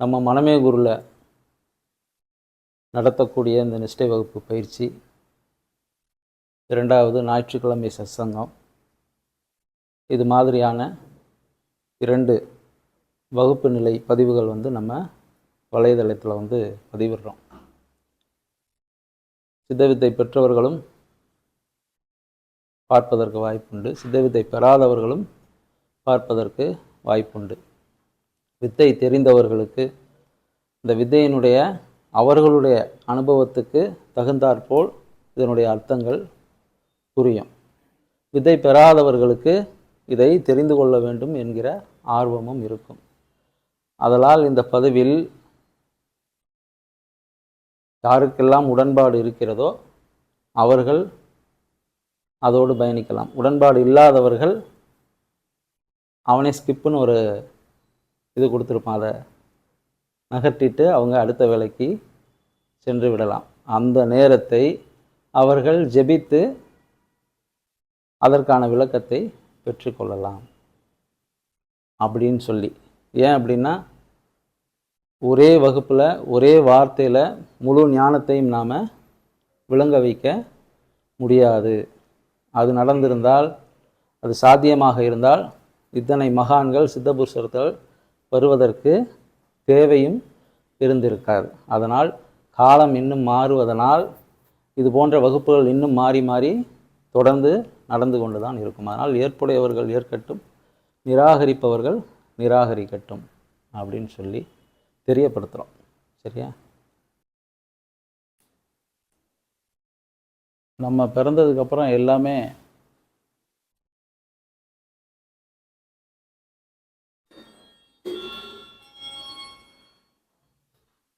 நம்ம மனமே குருவில் நடத்தக்கூடிய இந்த நிஷ்டை வகுப்பு பயிற்சி. இரண்டாவது ஞாயிற்றுக்கிழமை சத்சங்கம். இது மாதிரியான இரண்டு வகுப்பு நிலை பதிவுகள் வந்து நம்ம வலைதளத்தில் வந்து பதிவிடுறோம். சித்தவித்தை பெற்றவர்களும் பார்ப்பதற்கு வாய்ப்புண்டு. சித்தவித்தை பெறாதவர்களும் பார்ப்பதற்கு வாய்ப்புண்டு. வித்தை தெரிந்தவர்களுக்கு இந்த வித்தையினுடைய அவர்களுடைய அனுபவத்துக்கு தகுந்தாற்போல் இதனுடைய அர்த்தங்கள் புரியும். வித்தை பெறாதவர்களுக்கு இதை தெரிந்து கொள்ள வேண்டும் என்கிற ஆர்வமும் இருக்கும். அதனால் இந்த பதிவில் யாருக்கெல்லாம் உடன்பாடு இருக்கிறதோ அவர்கள் அதோடு பயணிக்கலாம். உடன்பாடு இல்லாதவர்கள் அவனே ஸ்கிப்புன்னு ஒரு இது கொடுத்துருப்பான். அதை நகர்த்திட்டு அவங்க அடுத்த வேலைக்கு சென்று விடலாம். அந்த நேரத்தை அவர்கள் ஜெபித்து அதற்கான விளக்கத்தை பெற்றுக்கொள்ளலாம் அப்படின்னு சொல்லி. ஏன் அப்படின்னா ஒரே வகுப்பில் ஒரே வார்த்தையில் முழு ஞானத்தையும் நாம் விளங்க வைக்க முடியாது. அது நடந்திருந்தால் அது சாத்தியமாக இருந்தால் இத்தனை மகான்கள் சித்தபுருஷர்கள் வருவதற்கு தேவையும் இருந்திருக்காது. அதனால் காலம் இன்னும் மாறுவதனால் இது போன்ற வகுப்புகள் இன்னும் மாறி மாறி தொடர்ந்து நடந்து கொண்டு தான் இருக்கும். அதனால் ஏற்புடையவர்கள் ஏற்கட்டும் நிராகரிப்பவர்கள் நிராகரிக்கட்டும் அப்படின்னு சொல்லி தெரியப்படுத்துகிறோம் சரியா? நம்ம பிறந்ததுக்கப்புறம் எல்லாமே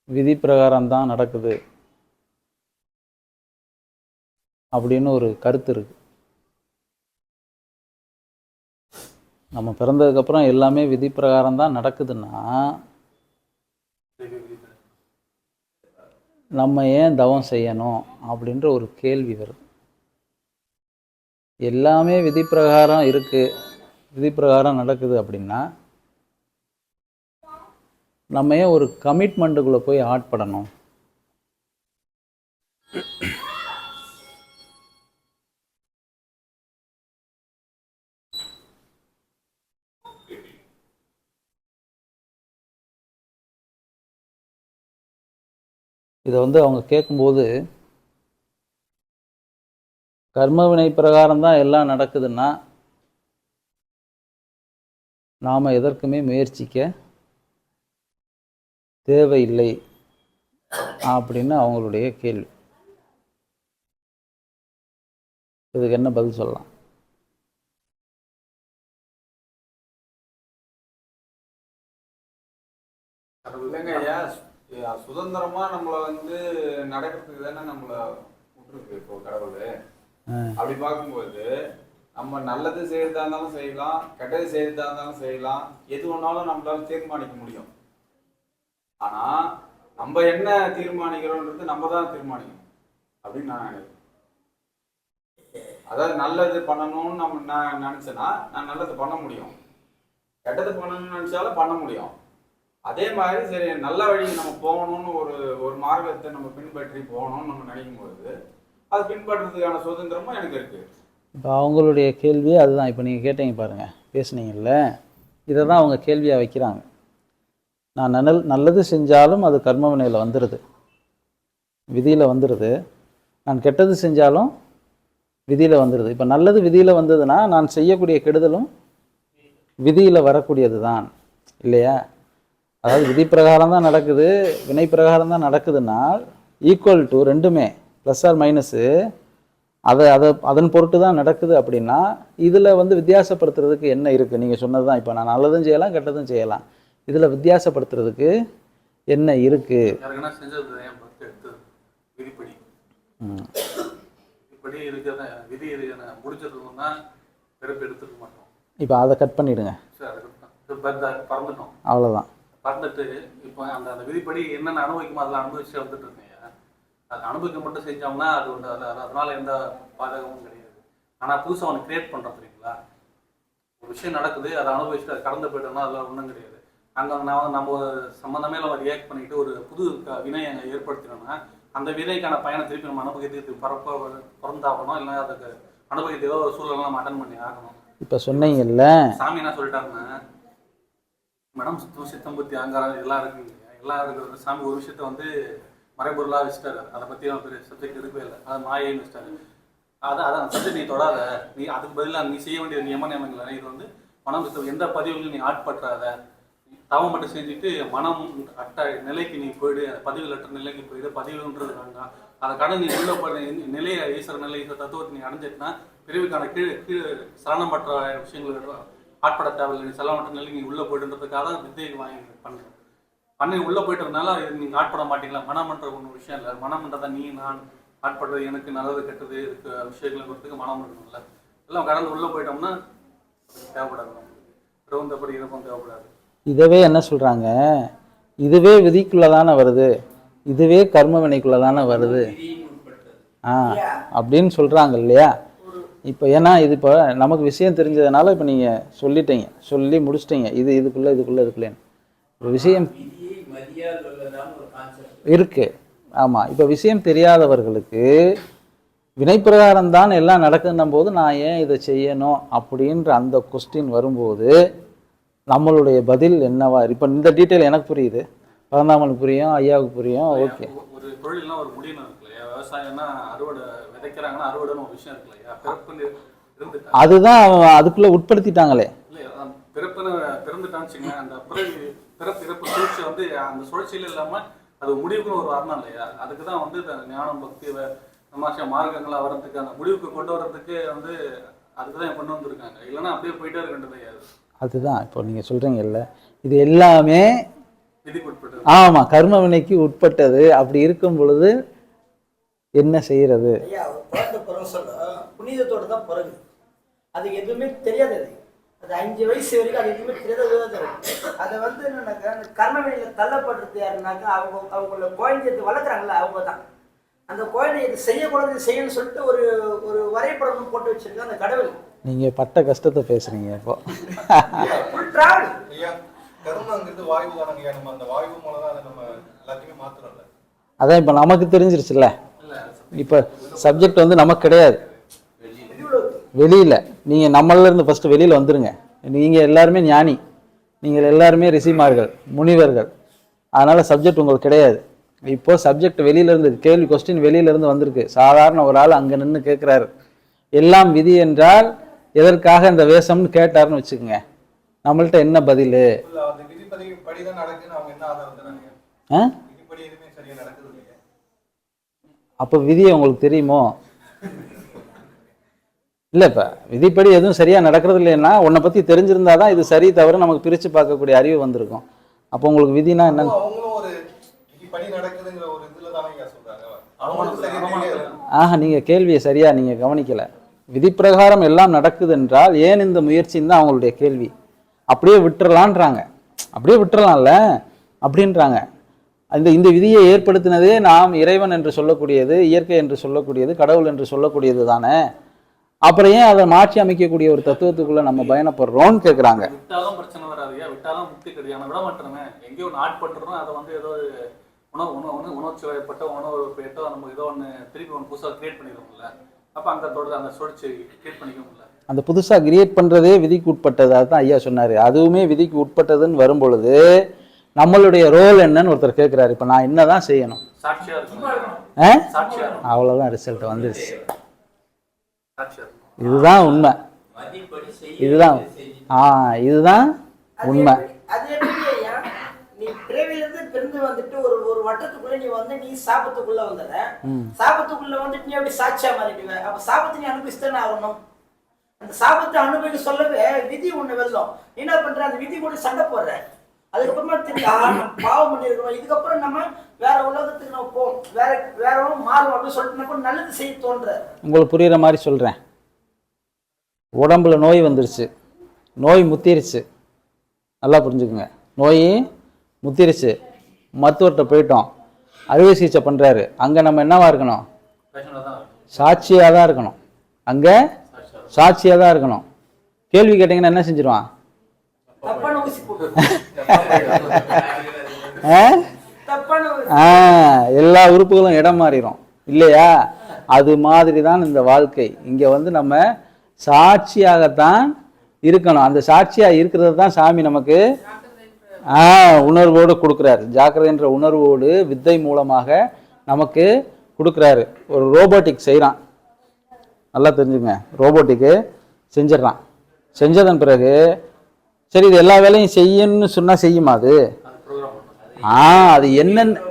விதி பிரகாரம் தான் நடக்குது. அப்படின்னு ஒரு கருத்து இருக்கு. நம்ம பிறந்ததுக்கப்புறம் எல்லாமே விதி பிரகாரம் தான் நடக்குதுன்னா நம்ம ஏன் தவம் செய்யணும் அப்படின்ற ஒரு கேள்வி வருது எல்லாமே விதி பிரகாரம் இருக்குது விதி பிரகாரம் நடக்குது அப்படின்னா நம்ம ஏன் ஒரு கமிட்மெண்ட்டுக்குள்ளே போய் ஆட்படணும் இதை வந்து அவங்க கேட்கும்போது கர்மவினை பிரகாரம் தான் எல்லாம் நடக்குதுன்னா நாம் எதற்குமே முயற்சிக்க தேவையில்லை அப்படின்னு அவங்களுடைய கேள்வி. இதுக்கு என்ன பதில் சொல்லலாம்? சுதந்திரமா நம்மள வந்து நடக்கிறதுக்கு தானே நம்மள விட்டுருக்கு இப்போ கடவுள். அப்படி பார்க்கும்போது நம்ம நல்லது செய்யறதா இருந்தாலும் செய்யலாம் கெட்டது செய்யறதா இருந்தாலும் செய்யலாம். எது ஒன்னாலும் நம்மளால தீர்மானிக்க முடியும். ஆனா நம்ம என்ன தீர்மானிக்கிறோன்றது நம்ம தான் தீர்மானிக்கணும் அப்படின்னு நான் நினைக்கிறேன். அதாவது நல்லது பண்ணணும்னு நம்ம நான் நினச்சேன்னா நான் நல்லது பண்ண முடியும். கெட்டது பண்ணணும்னு நினச்சாலும் பண்ண முடியும். அதே மாதிரி சரி நல்ல வழி நம்ம போகணும்னு ஒரு ஒரு மார்க்கத்தை நம்ம பின்பற்றி போகணும்னு நம்ம நினைக்கும் பொழுது அது பின்பற்றுறதுக்கான சுதந்திரமும் எனக்கு இருக்கு. இப்போ அவங்களுடைய கேள்வி அதுதான். இப்போ நீங்கள் கேட்டீங்க பாருங்கள் பேசுனீங்கல்ல இதை தான் அவங்க கேள்வியாக வைக்கிறாங்க. நான் நல்ல நல்லது செஞ்சாலும் அது கர்ம வினையில் வந்துடுது விதியில் வந்துடுது நான் கெட்டது செஞ்சாலும் விதியில் வந்துடுது இப்போ நல்லது விதியில் வந்ததுன்னா நான் செய்யக்கூடிய கெடுதலும் விதியில் வரக்கூடியது தான் இல்லையா? அதாவது விதி பிரகாரம் தான் நடக்குது வினை பிரகாரம் தான் நடக்குதுன்னா ஈக்குவல் டு ரெண்டுமே ப்ளஸ் ஆர் மைனஸு அதை அதை அதன் பொருட்டு தான் நடக்குது அப்படின்னா இதில் வந்து வித்தியாசப்படுத்துறதுக்கு என்ன இருக்குது நீங்கள் சொன்னது தான் இப்போ நான் நல்லதும் செய்யலாம் கெட்டதும் செய்யலாம். இதில் வித்தியாசப்படுத்துறதுக்கு என்ன இருக்குது இப்போ அதை கட் பறந்துட்டோம். அவ்வளோதான் பறந்துட்டு இப்போ அந்த அந்த விதிப்படி என்னென்ன அனுபவிக்குமோ அதெல்லாம் அனுபவிச்சு வந்துட்டு இருக்கேன் அது அனுபவிக்க மட்டும் செஞ்சோம்னா அது அது- அதனால எந்த பாதகமும் கிடையாது. ஆனால் புதுசாக அவனை கிரியேட் பண்ணுறோம் தெரியுங்களா? ஒரு விஷயம் நடக்குது அதை அனுபவிச்சுட்டு அது கடந்து போயிட்டோம்னா அதெல்லாம் ஒன்றும் கிடையாது. அங்க நான் நம்ம சம்மந்தமே இல்லாம ரியாக்ட் பண்ணிட்டு ஒரு புது வினையை அங்க ஏற்படுத்தினோம்னா அந்த வினைக்கான பயனை திருப்பி நம்ம அனுபவிக்கிறதுக்கு பரப்ப பிறந்தாகணும் இல்லை அதுக்கு அனுபவிக்கிறது ஏதோ ஒரு சூழலை நம்ம அட்டன் பண்ணி ஆகணும். இப்போ சொன்னீங்கல்ல. சாமி என்ன சொல்லிட்டாருன்னா மேடம் சுத்தம் சித்தம் புத்தி அங்காரம் எல்லாம் இருக்கு இல்லையா? எல்லாம் இருக்கிறது சாமி ஒரு விஷயத்த வந்து மறைபொருளா வச்சுட்டாரு. அதை பத்தி அவன் பெரிய சப்ஜெக்ட் இருக்கவே இல்லை. அதை மாயைன்னு வச்சுட்டாரு. அதான் அதான் சப்ஜெக்ட் நீ தொடாத. நீ அதுக்கு பதிலாக நீ செய்ய வேண்டிய நியம நியமங்கள் இது வந்து மனம் சுத்தம் எந்த பதிவுலையும் நீ ஆட்பற்றாத. தவம் மட்டும் செஞ்சுட்டு மனம் அட்ட நிலைக்கு நீ போயிடு பதிவிலற்ற நிலைக்கு போயிடு பதிவுன்றது வேண்டாம். அதை கடந்து நீ உள்ள போற நிலையை ஈஸ்வர நிலை ஈஸ்வர தத்துவத்தை நீ அடைஞ்சிட்டுனா பிரிவுக்கான கீழே சலனம் பற்ற விஷயங்கள் ஆட்பட தேவையில்லை. நீ சலனமற்ற நிலைக்கு நீ உள்ளே போயிடுன்றதுக்காக தான் வித்தியை வாங்கி பண்ணுறேன் பண்ணி உள்ளே போயிட்டதுனால இது ஆட்பட மாட்டீங்களா? மனம்ன்ற ஒன்று விஷயம் இல்லை. மனம்ன்றதை நீ நான் ஆட்படுறது எனக்கு நல்லது கெட்டது இருக்க விஷயங்களை கொடுத்துக்கு மனம் இருக்கணும்ல. எல்லாம் கடந்து உள்ளே போயிட்டோம்னா தேவைப்படாது நம்மளுக்கு பிறந்தபடி இருக்கும் தேவைப்படாது. இதவே என்ன சொல்றாங்க? இதுவே விதிக்குள்ள தானே வருது. இதுவே கர்ம வினைக்குள்ள தானே வருது. ஆ அப்படின்னு சொல்றாங்க இல்லையா? இப்போ ஏன்னா இது இப்போ நமக்கு விஷயம் தெரிஞ்சதுனால இப்போ நீங்கள் சொல்லிட்டீங்க. சொல்லி முடிச்சிட்டீங்க. இது இதுக்குள்ள இதுக்குள்ள இதுக்குள்ளேன்னு. ஒரு விஷயம் இருக்குது இருக்கு. ஆமாம் இப்போ விஷயம் தெரியாதவர்களுக்கு வினைப்பிரகாரம் தான் எல்லாம் நடக்குன்னும் போது நான் ஏன் இதை செய்யணும் அப்படின்ற அந்த கொஸ்டின் வரும்போது நம்மளுடைய பதில் என்னவா? இப்போ இந்த டீட்டெயில் எனக்கு புரியுது. பரந்தாமனுக்கு புரியும் ஐயாவுக்கு புரியும் ஓகே ஒரு தொழில்னா ஒரு முடிவு இருக்கு இல்லையா? விவசாயம்னா அறுவடை விதைக்கிறாங்கன்னா அறுவடைன்னு ஒரு விஷயம் இருக்கு இல்லையா? இருந்துட்டா? அதுதான் அவன் அதுக்குள்ளே உட்படுத்திட்டாங்களே. பிறப்புன்னு பிறந்துட்டான்னு அந்த பிறகு பிறப்பு இறப்பு சுழற்சி வந்து அந்த சுழற்சியில இல்லாம அது முடிவுக்குன்னு ஒரு வரணும் இல்லையா? அதுக்கு தான் வந்து ஞானம் பக்தி வ- சமாஜ மார்க்கங்களா வர்றதுக்கு அந்த முடிவுக்கு கொண்டு வர்றதுக்கு வந்து அதுக்கு தான் கொண்டு வந்திருக்காங்க. இல்லைன்னா அப்படியே போயிட்டே இருக்கின்றது. அதுதான். இப்போ நீங்கள் சொல்கிறீங்கல்ல இது எல்லாமே ஆமாம் கர்ம வினைக்கு உட்பட்டது. அப்படி இருக்கும் பொழுது என்ன செய்யறது? ஐயா பிறகு புனிதத்தோட தான் பிறகு. அது எதுவுமே தெரியாது அது. அஞ்சு வயசு வரைக்கும் அது எதுவுமே தெரியாத அதை. வந்து என்னன்னாக்கா அந்த கர்மவெளியில் தள்ளப்படுறது யாருனாக்கா அவங்க அவங்கள குழந்தைய இது வளர்க்குறாங்கல்ல அவங்க தான். அந்த குழந்தை இது செய்யக்கூடாது செய்யணும்னு சொல்லிட்டு ஒரு ஒரு வரைபடம் போட்டு வச்சிருக்கேன் அந்த கடவுள். நீங்கள் பட்ட கஷ்டத்தை பேசுகிறீங்க இப்போ. அதான் இப்போ நமக்கு தெரிஞ்சிருச்சுல்ல. இப்போ சப்ஜெக்ட் வந்து நமக்கு கிடையாது. வெளியில். நீங்கள் நம்மள இருந்து ஃபஸ்ட்டு வெளியில் வந்துருங்க. நீங்கள் எல்லாருமே ஞானி. நீங்கள் எல்லாருமே ரிஷிமார்கள் முனிவர்கள். அதனால் சப்ஜெக்ட் உங்களுக்கு கிடையாது. இப்போ சப்ஜெக்ட் வெளியில இருந்து கேள்வி கொஸ்டின் வெளியில இருந்து வந்திருக்கு. சாதாரண ஒரு ஆள் அங்கே நின்று கேட்குறாரு எல்லாம் விதி என்றால் எதற்காக இந்த வேஷம்னு கேட்டாருன்னு வச்சுக்கோங்க. நம்மள்ட்ட என்ன பதில்? அப்போ விதியை உங்களுக்கு தெரியுமோ? இல்லை இப்போ விதிப்படி எதுவும் சரியாக நடக்கிறது இல்லைன்னா உன்னை பற்றி தெரிஞ்சிருந்தா தான் இது சரி தவிர நமக்கு பிரித்து பார்க்கக்கூடிய அறிவு வந்திருக்கும். அப்போ உங்களுக்கு விதினா என்ன ஆஹா நீங்கள் கேள்வியை சரியாக நீங்கள் கவனிக்கலை. விதிப்பிரகாரம் எல்லாம் நடக்குது என்றால் ஏன் இந்த முயற்சின்னு தான் அவங்களுடைய கேள்வி அப்படியே விட்டுறலான்றாங்க அப்படியே விட்டுறலாம்ல அப்படின்றாங்க அந்த இந்த விதியை ஏற்படுத்தினதே நாம் இறைவன் என்று சொல்லக்கூடியது இயற்கை என்று சொல்லக்கூடியது கடவுள் என்று சொல்லக்கூடியது தானே அப்புறம் ஏன் அதை மாற்றி அமைக்கக்கூடிய ஒரு தத்துவத்துக்குள்ள நம்ம பயணப்படுறோம்னு கேட்குறாங்க விட்டாலும் பிரச்சனை விட்டாலும் முக்தி கிடையாது விட மாட்டோமே எங்கேயோ அதை வந்து ஏதோ உணவு உணவு உணவு உணர்ச்சி வயப்பட்ட உணவு பேட்டோ நம்ம ஏதோ ஒன்று திருப்பி ஒன்று புதுசாக கிரியேட் பண்ணிடுவோம்ல அப்போ அந்த தொடர்ந்து அந்த சுழற்சி கிரியேட் பண்ணிக்குவோம்ல அந்த புதுசாக கிரியேட் பண்ணுறதே விதிக்கு உட்பட்டது அதுதான் ஐயா சொன்னார். அதுவுமே விதிக்கு உட்பட்டதுன்னு வரும்பொழுது நம்மளுடைய ரோல் என்னன்னு ஒருத்தர் கேட்குறாரு இப்போ நான் என்ன தான் செய்யணும் அவ்வளோதான் ரிசல்ட் வந்துருச்சு. இதுதான் உண்மை. மதிப்படி செய்ய இதுதான். ஆ இதுதான் உண்மை எப்படி- அது எப்படி ஐயா நீ பிறவிலிருந்து பிறந்து வந்துட்டு ஒரு ஒரு வட்டத்துக்குள்ள நீ வந்து நீ சாபத்துக்குள்ள வந்துடுற சாபத்துக்குள்ள வந்துட்டு நீ அப்படி சாட்சியா மாறிடுவ. அப்ப சாபத்தை நீ அனுபவிச்சுதானே ஆகணும். அந்த சாபத்தை அனுபவிக்க சொல்லவே விதி ஒண்ணு வெல்லும். என்ன பண்ற? அந்த விதி கூட சண்டை போடுற. அதுக்கப்புறமா தெரியும் பாவம் பண்ணிருக்கோம் இதுக்கப்புறம் நம்ம வேற உலகத்துக்கு நம்ம போவோம் வேற வேற மாறும். அப்படின்னு சொல்லிட்டு நல்லது செய்ய தோன்ற. உங்களுக்கு புரியுற மாதிரி சொல்கிறேன் உடம்புல நோய் வந்துருச்சு. நோய் முத்திருச்சு. நல்லா புரிஞ்சுக்குங்க. நோய் முத்திருச்சு. மருத்துவர்கிட்ட போயிட்டோம். அறுவை சிகிச்சை பண்ணுறாரு அங்கே நம்ம என்னவா இருக்கணும்? சாட்சியாக தான் இருக்கணும். அங்கே சாட்சியாக தான் இருக்கணும். கேள்வி கேட்டிங்கன்னா என்ன செஞ்சிருவான்? எல்லா உறுப்புகளும் இடம் மாறிடும் இல்லையா? அது மாதிரி தான் இந்த வாழ்க்கை. இங்க வந்து நம்ம சாட்சியாகத்தான் இருக்கணும். அந்த சாட்சியா இருக்கிறது தான் சாமி நமக்கு ஆ உணர்வோடு கொடுக்குறாரு. ஜாக்கிரதைன்ற உணர்வோடு வித்தை மூலமாக நமக்கு கொடுக்குறாரு. ஒரு ரோபோட்டிக் செய்கிறான் நல்லா தெரிஞ்சுங்க. ரோபோட்டிக்கு செஞ்சிடறான். செஞ்சதன் பிறகு சரி இது எல்லா வேலையும் செய்யணும்னு சொன்னால் செய்யுமா அது? ஆ அது என்னென்ன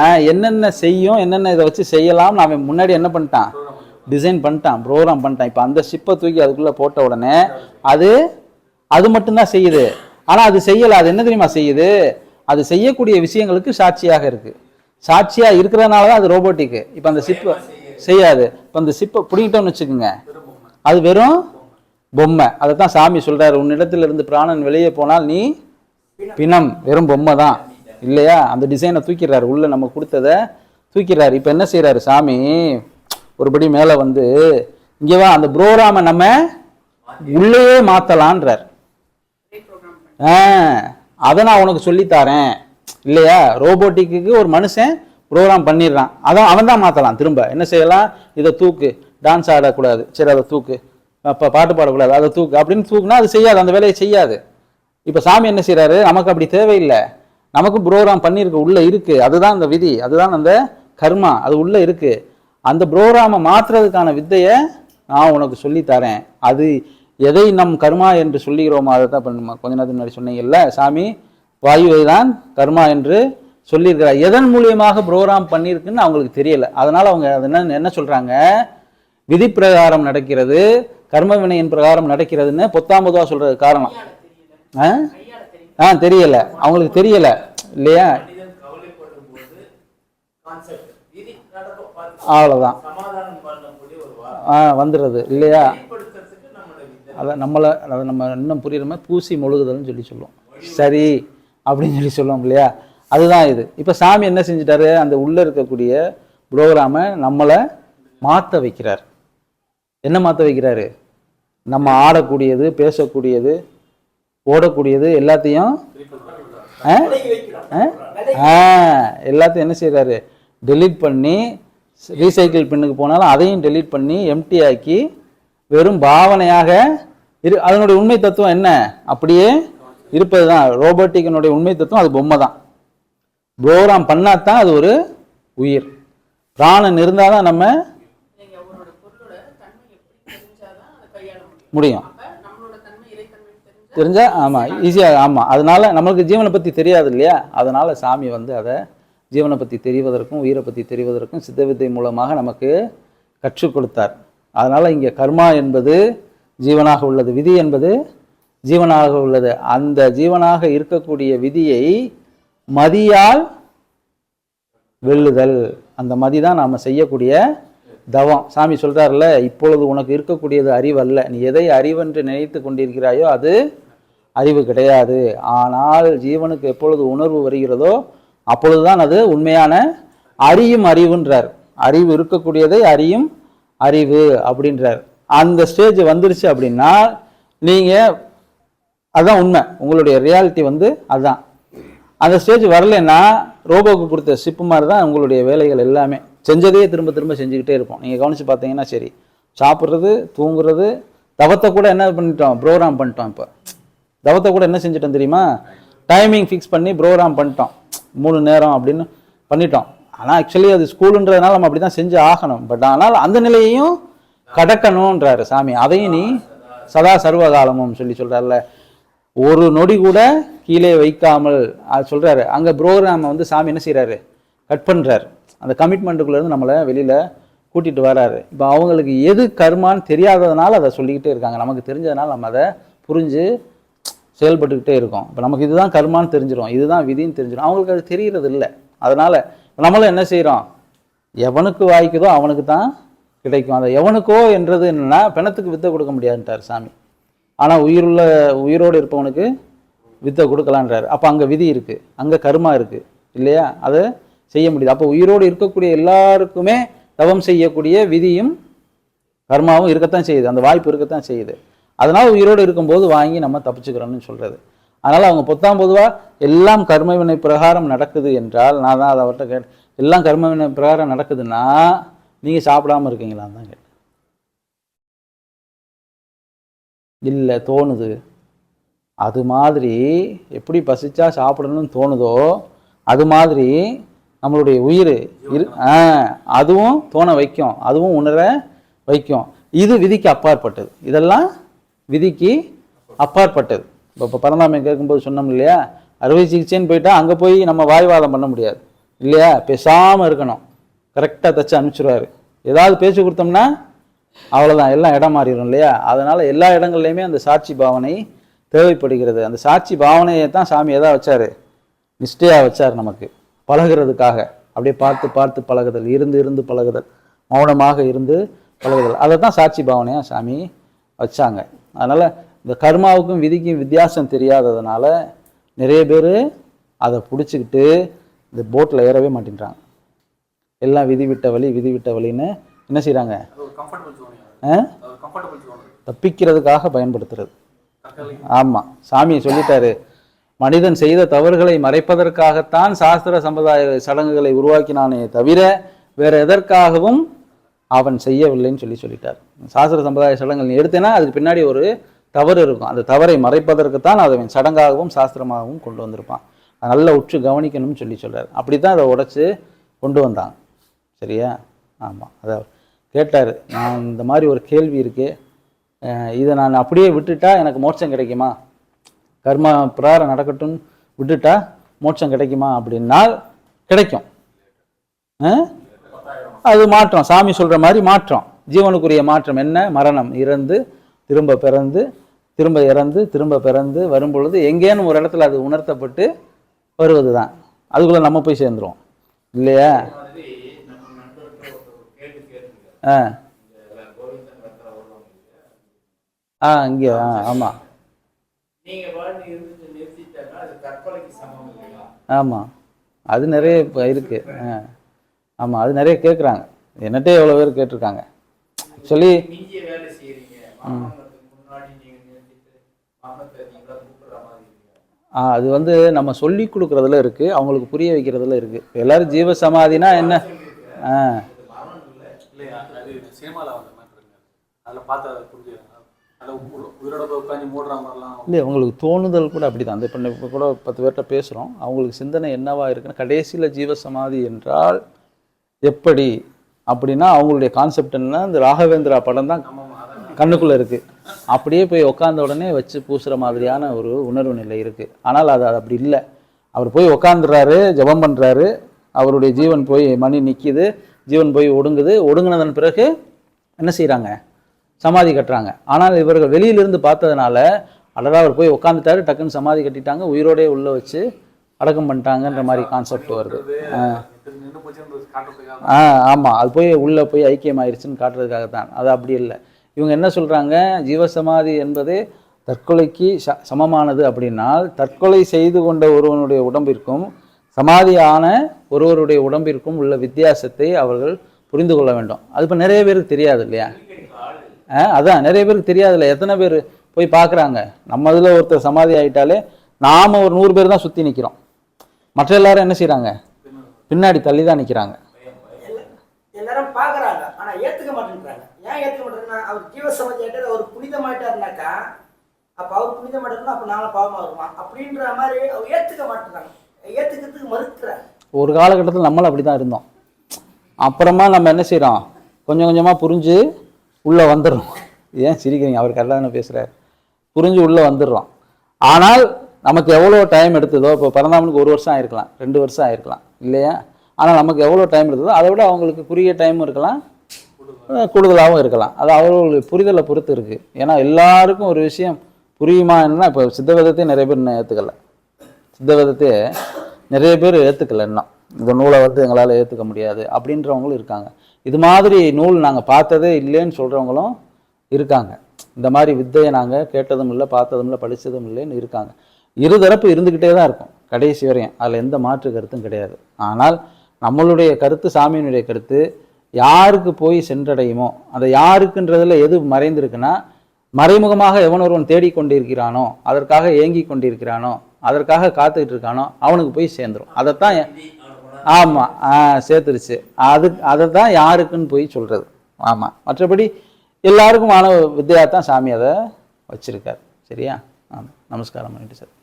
ஆ என்னென்ன செய்யும் என்னென்ன இதை வச்சு செய்யலாம்னு அவன் முன்னாடி என்ன பண்ணிட்டான்? டிசைன் பண்ணிட்டான் ப்ரோக்ராம் பண்ணிட்டான். இப்போ அந்த ஷிப்பை தூக்கி அதுக்குள்ளே போட்ட உடனே அது அது மட்டும்தான் செய்யுது. ஆனால் அது செய்யலை. அது என்ன தெரியுமா செய்யுது? அது செய்யக்கூடிய விஷயங்களுக்கு சாட்சியாக இருக்கு. சாட்சியாக இருக்கிறதுனால தான் அது ரோபோட்டிக்கு இப்போ அந்த ஷிப்பை செய்யாது. இப்போ அந்த ஷிப்பை பிடிக்கிட்டோம்னு வச்சுக்கோங்க. அது வெறும் பொம்மை. அதை தான் சாமி சொல்றாரு. உன்னிடத்துல இருந்து பிராணன் வெளியே போனால் நீ பிணம். வெறும் பொம்மை தான். இல்லையா? அந்த டிசைனை தூக்கிடுறாரு. உள்ள நம்ம கொடுத்ததை தூக்கிடுறாரு. இப்போ என்ன செய்றாரு சாமி? ஒருபடி மேலே வந்து இங்கே வா அந்த ப்ரோக்ராமை நம்ம உள்ளேயே மாத்தலான்றார் ஆ அதை நான் உனக்கு சொல்லித்தாரேன். இல்லையா? ரோபோட்டிக்கு ஒரு மனுஷன் ப்ரோக்ராம் பண்ணிடுறான். அதான் அவன் தான் மாற்றலாம் திரும்ப. என்ன செய்யலாம்? இதை தூக்கு. டான்ஸ் ஆடக்கூடாது. சரி அதை தூக்கு. அப்போ பாட்டு பாடக்கூடாது. அதை தூக்கு. அப்படின்னு தூக்குனா அது செய்யாது. அந்த வேலையை செய்யாது. இப்போ சாமி என்ன செய்கிறாரு நமக்கு அப்படி தேவையில்லை. நமக்கு ப்ரோக்ராம் பண்ணியிருக்கு உள்ளே இருக்குது அதுதான் அந்த விதி. அதுதான் அந்த கர்மா. அது உள்ளே இருக்குது அந்த ப்ரோக்ராமை மாற்றுறதுக்கான வித்தையை நான் உனக்கு சொல்லித் தரேன் அது எதை நம் கர்மா என்று சொல்லுகிறோமோ அதை தான் இப்போ கொஞ்ச நேரத்துக்கு முன்னாடி சொன்னீங்கல்ல சாமி வாயுவை தான் கர்மா என்று சொல்லியிருக்கிறார். எதன் மூலியமாக ப்ரோக்ராம் பண்ணியிருக்குன்னு அவங்களுக்கு தெரியல. அதனால் அவங்க அது என்ன என்ன சொல்கிறாங்க விதி பிரகாரம் நடக்கிறது கர்ம வினையின் பிரகாரம் நடக்கிறதுன்னு பொத்தாம்பதுவா சொல்கிறது காரணம். ஆ? ஆ தெரியலை. அவங்களுக்கு தெரியலை. இல்லையா? அவ்வளோதான் ஆ வந்துடுறது. இல்லையா? அதை நம்மளை அதை நம்ம இன்னும் புரியுற மாதிரி பூசி மொழுகுதல்னு சொல்லி சொல்லுவோம். சரி அப்படின்னு சொல்லி சொல்லுவோம் இல்லையா? அதுதான் இது. இப்போ சாமி என்ன செஞ்சிட்டாரு? அந்த உள்ளே இருக்கக்கூடிய ப்ரோக்ராமை நம்மளை மாற்ற வைக்கிறார். என்ன மாற்ற வைக்கிறாரு? நம்ம ஆடக்கூடியது பேசக்கூடியது ஓடக்கூடியது எல்லாத்தையும் ஆ? ஆ? எல்லாத்தையும் என்ன செய்கிறாரு டெலீட் பண்ணி ரீசைக்கிள் பின்னுக்கு போனாலும் அதையும் டெலீட் பண்ணி எம்டி ஆக்கி வெறும் பாவனையாக இரு அதனுடைய உண்மை தத்துவம் என்ன? அப்படியே இருப்பது தான் ரோபோட்டிக்கினுடைய உண்மை தத்துவம் அது பொம்மை தான் ப்ரோக்ராம் பண்ணாதான் அது ஒரு உயிர். பிராணன் இருந்தால் தான் நம்ம முடியும். தெரிஞ்சா ஆமாம் ஈஸியாக ஆமாம் அதனால நம்மளுக்கு ஜீவனை பற்றி தெரியாது இல்லையா? அதனால சாமி வந்து அதை ஜீவனை பற்றி தெரிவதற்கும் உயிரை பற்றி தெரிவதற்கும் சித்தவித்தை மூலமாக நமக்கு கற்றுக் கொடுத்தார். அதனால் இங்கே கர்மா என்பது ஜீவனாக உள்ளது விதி என்பது ஜீவனாக உள்ளது. அந்த ஜீவனாக இருக்கக்கூடிய விதியை மதியால் வெல்லுதல். அந்த மதி தான் நாம் செய்யக்கூடிய தவம். சாமி சொல்கிறார்ல இப்பொழுது உனக்கு இருக்கக்கூடியது அறிவல்ல. நீ எதை அறிவென்று நினைத்து கொண்டிருக்கிறாயோ அது அறிவு கிடையாது. ஆனால் ஜீவனுக்கு எப்பொழுது உணர்வு வருகிறதோ அப்பொழுதுதான் அது உண்மையான அறியும் அறிவுன்றார். அறிவு இருக்கக்கூடியதை அறியும் அறிவு அப்படின்றார். அந்த ஸ்டேஜ் வந்துருச்சு அப்படின்னா நீங்கள் அதுதான் உண்மை. உங்களுடைய ரியாலிட்டி வந்து அதுதான் அந்த ஸ்டேஜ் வரலைன்னா ரோபோக்கு கொடுத்த சிப்பு மாதிரி தான் உங்களுடைய வேலைகள் எல்லாமே. செஞ்சதே திரும்ப திரும்ப செஞ்சுக்கிட்டே இருப்போம். நீங்கள் கவனித்து பார்த்தீங்கன்னா சரி. சாப்பிட்றது தூங்குறது தவத்தை கூட என்ன பண்ணிட்டோம்? ப்ரோக்ராம் பண்ணிட்டோம் இப்போ. தவத்தை கூட என்ன செஞ்சிட்டோம் தெரியுமா? டைமிங் ஃபிக்ஸ் பண்ணி ப்ரோக்ராம் பண்ணிட்டோம். மூணு நேரம் அப்படின்னு பண்ணிட்டோம். ஆனால் ஆக்சுவலி அது ஸ்கூலுன்றதுனால நம்ம அப்படி தான் செஞ்சு ஆகணும். பட் ஆனால் அந்த நிலையையும் கடக்கணுன்றாரு சாமி. அதையும் நீ சதா சர்வகாலமும் சொல்லி சொல்கிறார்ல ஒரு நொடி கூட கீழே வைக்காமல் அது சொல்கிறாரு அங்கே ப்ரோக்ராமை வந்து சாமி என்ன செய்கிறாரு கட் பண்ணுறாரு அந்த கமிட்மெண்ட்டுக்குள்ளேருந்து நம்மளை வெளியில் கூட்டிகிட்டு வராரு. இப்போ அவங்களுக்கு எது கர்மான்னு தெரியாததுனால அதை சொல்லிக்கிட்டே இருக்காங்க. நமக்கு தெரிஞ்சதுனால நம்ம அதை புரிஞ்சு செயல்பட்டுக்கிட்டே இருக்கோம். இப்போ நமக்கு இதுதான் கர்மான்னு தெரிஞ்சிடும் இதுதான் விதின்னு தெரிஞ்சிடும் அவங்களுக்கு அது தெரியறது இல்லை அதனால் நம்மளும் என்ன செய்கிறோம் எவனுக்கு வாய்க்குதோ அவனுக்கு தான் கிடைக்கும். அந்த எவனுக்கோ என்றது என்னென்னா பிணத்துக்கு வித்தை கொடுக்க முடியாதுன்ட்டார் சாமி. ஆனால் உயிருள்ள உயிரோடு இருப்பவனுக்கு வித்தை கொடுக்கலான்றாரு. அப்போ அங்கே விதி இருக்குது அங்கே கர்மா இருக்குது இல்லையா? அதை செய்ய முடியுது. அப்போ உயிரோடு இருக்கக்கூடிய எல்லாருக்குமே தவம் செய்யக்கூடிய விதியும் கர்மாவும் இருக்கத்தான் செய்யுது. அந்த வாய்ப்பு இருக்கத்தான் செய்யுது. அதனால் உயிரோடு இருக்கும்போது வாங்கி நம்ம தப்பிச்சுக்கிறோம்னு சொல்கிறது அதனால் அவங்க பொத்தாம் பொதுவாக எல்லாம் கர்ம வினை பிரகாரம் நடக்குது என்றால் நான் தான் அதை அவர்கிட்ட கேட்டேன். எல்லாம் கர்ம வினை பிரகாரம் நடக்குதுன்னா நீங்கள் சாப்பிடாம இருக்கீங்களான்னு தான் கேட்டேன். இல்லை தோணுது. அது மாதிரி எப்படி பசிச்சா சாப்பிடணும்னு தோணுதோ அது மாதிரி நம்மளுடைய உயிர் இரு ஆ அதுவும் தோண வைக்கும். அதுவும் உணர வைக்கும். இது விதிக்கு அப்பாற்பட்டது. இதெல்லாம் விதிக்கு அப்பாற்பட்டது. இப்போ இப்போ பரந்தாமை கேட்கும்போது சொன்னோம் இல்லையா? அறுவை சிகிச்சைன்னு போயிட்டா அங்கே போய் நம்ம வாய்வாதம் பண்ண முடியாது. இல்லையா? பேசாமல் இருக்கணும். கரெக்டாக தச்சு அனுப்பிச்சிடுவாரு ஏதாவது பேச்சு கொடுத்தோம்னா அவ்வளோதான் எல்லாம் இடம் மாறிடும் இல்லையா? அதனால் எல்லா இடங்கள்லையுமே அந்த சாட்சி பாவனை தேவைப்படுகிறது. அந்த சாட்சி பாவனையை தான் சாமி எதா வச்சார்? நிஷ்டையாக வச்சார் நமக்கு. பழகுறதுக்காக. அப்படியே பார்த்து பார்த்து பழகுதல். இருந்து இருந்து பழகுதல். மௌனமாக இருந்து பழகுதல். அதை தான் சாட்சி பாவனையாக சாமி வச்சாங்க. அதனால் இந்த கர்மாவுக்கும் விதிக்கும் வித்தியாசம் தெரியாததுனால நிறைய பேர் அதை பிடிச்சிக்கிட்டு இந்த போட்டில் ஏறவே மாட்டேன்றாங்க. எல்லாம் விதி விட்ட வழி விதி விட்ட வழின்னு என்ன செய்கிறாங்க தப்பிக்கிறதுக்காக பயன்படுத்துறது. ஆமாம் சாமி சொல்லிட்டாரு. மனிதன் செய்த தவறுகளை மறைப்பதற்காகத்தான் சாஸ்திர சம்பிரதாய சடங்குகளை உருவாக்கினானே தவிர வேற எதற்காகவும் அவன் செய்யவில்லைன்னு சொல்லி சொல்லிட்டார். சாஸ்திர சம்பிரதாய சடங்குகள் எடுத்தேன்னா அதுக்கு பின்னாடி ஒரு தவறு இருக்கும். அந்த தவறை மறைப்பதற்குத்தான் அதை சடங்காகவும் சாஸ்திரமாகவும் கொண்டு வந்திருப்பான். அதை நல்லா உற்று கவனிக்கணும்னு சொல்லி சொல்கிறார் அப்படி தான் அதை உடச்சி கொண்டு வந்தாங்க சரியா? ஆமாம் அதை கேட்டார் நான் இந்த மாதிரி ஒரு கேள்வி இருக்குது இதை நான் அப்படியே விட்டுட்டா எனக்கு மோட்சம் கிடைக்குமா? கர்ம பிராரம் நடக்கட்டும் விட்டுட்டா மோட்சம் கிடைக்குமா? அப்படின்னா கிடைக்கும். அது மாற்றம். சாமி சொல்கிற மாதிரி மாற்றம். ஜீவனுக்குரிய மாற்றம் என்ன? மரணம். இறந்து திரும்ப பிறந்து திரும்ப இறந்து திரும்ப பிறந்து வரும்பொழுது எங்கேன்னு ஒரு இடத்துல அது உணர்த்தப்பட்டு வருவது தான் அதுக்குள்ளே நம்ம போய் சேர்ந்துருவோம். இல்லையா? ஆ. ஆ இங்கே ஆ ஆமாம் ஆமாம் அது நிறைய இப்போ இருக்கு. ஆ. ஆமாம் அது நிறைய கேட்குறாங்க என்னட்டே எவ்வளோ பேர் கேட்டிருக்காங்க. சொல்லி. ம் வேலை செய்யறீங்க மரணத்துக்கு முன்னாடி நீங்க நிறுத்திட்டு மரணத்தை நீங்களா கூப்பிடுற மாதிரி இல்லையா ஆ, அது வந்து நம்ம சொல்லி கொடுக்குறதுல இருக்கு அவங்களுக்கு புரிய வைக்கிறதுல இருக்கு. இப்ப எல்லாரும் ஜீவ சமாதினா என்ன? ஆ. இல்லை உங்களுக்கு தோணுதல் கூட அப்படிதான். அந்த இப்போ இப்போ கூட பத்து பேர்கிட்ட பேசுகிறோம் அவங்களுக்கு சிந்தனை என்னவா இருக்குன்னா கடைசியில் ஜீவ சமாதி என்றால் எப்படி? அப்படின்னா அவங்களுடைய கான்செப்ட் என்ன இந்த ராகவேந்திரா படம் தான் கண்ணுக்குள்ளே இருக்கு. அப்படியே போய் உட்காந்த உடனே வச்சு பூசுகிற மாதிரியான ஒரு உணர்வு நிலை இருக்குது ஆனால் அது அது அப்படி இல்லை. அவர் போய் உட்காந்துறாரு ஜெபம் பண்ணுறாரு அவருடைய ஜீவன் போய் மணி நிற்கிது ஜீவன் போய் ஒடுங்குது. ஒடுங்கினதன் பிறகு என்ன செய்கிறாங்க சமாதி கட்டுறாங்க. ஆனால் இவர்கள் வெளியிலிருந்து பார்த்ததுனால அடடா அவர் போய் உட்காந்துட்டாரு டக்குன்னு சமாதி கட்டிட்டாங்க. உயிரோடே உள்ளே வச்சு அடக்கம் பண்ணிட்டாங்கன்ற மாதிரி கான்செப்ட் வருது. ஆ. ஆ ஆமாம் அது போய் உள்ளே போய் ஐக்கியமாயிருச்சுன்னு காட்டுறதுக்காக தான் அது அப்படி இல்லை. இவங்க என்ன சொல்கிறாங்க ஜீவசமாதி என்பது தற்கொலைக்கு ச சமமானது அப்படின்னால் தற்கொலை செய்து கொண்ட ஒருவனுடைய உடம்பிற்கும் சமாதியான ஒருவருடைய உடம்பிற்கும் உள்ள வித்தியாசத்தை அவர்கள் புரிந்து கொள்ள வேண்டும். அது இப்போ நிறைய பேருக்கு தெரியாது இல்லையா? அதான் நிறைய பேருக்கு தெரியாது இல்லை எத்தனை பேர் போய் பார்க்குறாங்க நம்ம இதில் ஒருத்தர் சமாதி ஆயிட்டாலே நாம் ஒரு நூறு பேர் தான் சுற்றி நிற்கிறோம் மற்ற எல்லாரும் என்ன செய்கிறாங்க பின்னாடி தள்ளி தான் நிற்கிறாங்க எல்லா- எல்லாரும் பாக்குறாங்க ஆனா ஏத்துக்க மாட்டேன்றாங்க ஏன் ஏத்துக்க மாட்டேன்னா அவர் ஜீவசமாஜியாட்டு அவர் புனிதமாயிட்டாருனாக்கா அப்ப அவர் புனிதமாயிட்டாருன்னா அப்ப நானும் பாவமாக வருமா அப்படின்ற மாதிரி அவர் ஏற்றுக்க மாட்டேறாங்க. ஏற்றுக்கிறதுக்கு மறுக்கிறாங்க. ஒரு காலகட்டத்தில் நம்மளும் அப்படி தான் இருந்தோம். அப்புறமா நம்ம என்ன செய்கிறோம் கொஞ்சம் கொஞ்சமாக புரிஞ்சு உள்ளே வந்துடுறோம். ஏன் சிரிக்கிறீங்க? அவர் கரெக்டாக தானே பேசுகிறார் புரிஞ்சு உள்ளே வந்துடுறோம். ஆனால் நமக்கு எவ்வளோ டைம் எடுத்ததோ இப்போ பிறந்தாமனுக்கு ஒரு வருஷம் ஆயிருக்கலாம் ரெண்டு வருஷம் ஆயிருக்கலாம் இல்லையா? ஆனால் நமக்கு எவ்வளோ டைம் எடுத்ததோ அதை விட அவங்களுக்கு குறுகிய டைமும் இருக்கலாம். கூடுதலாகவும் இருக்கலாம். அது அவர்களுடைய புரிதலை பொறுத்து இருக்குது ஏன்னா எல்லாருக்கும் ஒரு விஷயம் புரியுமா என்ன இப்போ சித்தவதத்தையும் நிறைய பேர் இன்னும் ஏற்றுக்கல சித்தவேதத்தையே நிறைய பேர் ஏற்றுக்கல இன்னும். இந்த நூலை வந்து எங்களால் ஏற்றுக்க முடியாது அப்படின்றவங்களும் இருக்காங்க. இது மாதிரி நூல் நாங்கள் பார்த்ததே இல்லைன்னு சொல்கிறவங்களும் இருக்காங்க. இந்த மாதிரி வித்தையை நாங்கள் கேட்டதும் இல்லை பார்த்ததும் இல்லை படித்ததும் இல்லைன்னு இருக்காங்க. இருதரப்பு இருந்துக்கிட்டே தான் இருக்கும். கடைசி வரையும். அதில் எந்த மாற்று கருத்தும் கிடையாது. ஆனால் நம்மளுடைய கருத்து சாமியினுடைய கருத்து யாருக்கு போய் சென்றடையுமோ அந்த யாருக்குன்றதில் எது மறைந்திருக்குன்னா மறைமுகமாக எவன் ஒருவன் தேடிக்கொண்டிருக்கிறானோ அதற்காக ஏங்கி கொண்டிருக்கிறானோ அதற்காக காத்துக்கிட்டு இருக்கானோ அவனுக்கு போய் சேர்ந்துரும். அதைத்தான் ஆமாம் ஆ சேர்த்துருச்சு. அது அதை தான் யாருக்குன்னு போய் சொல்கிறது ஆமாம் மற்றபடி எல்லாருக்குமான வித்தையாக தான் சாமி அதை வச்சுருக்கார். சரியா? ஆமாம் நமஸ்காரம் பண்ணிட்டு சார்.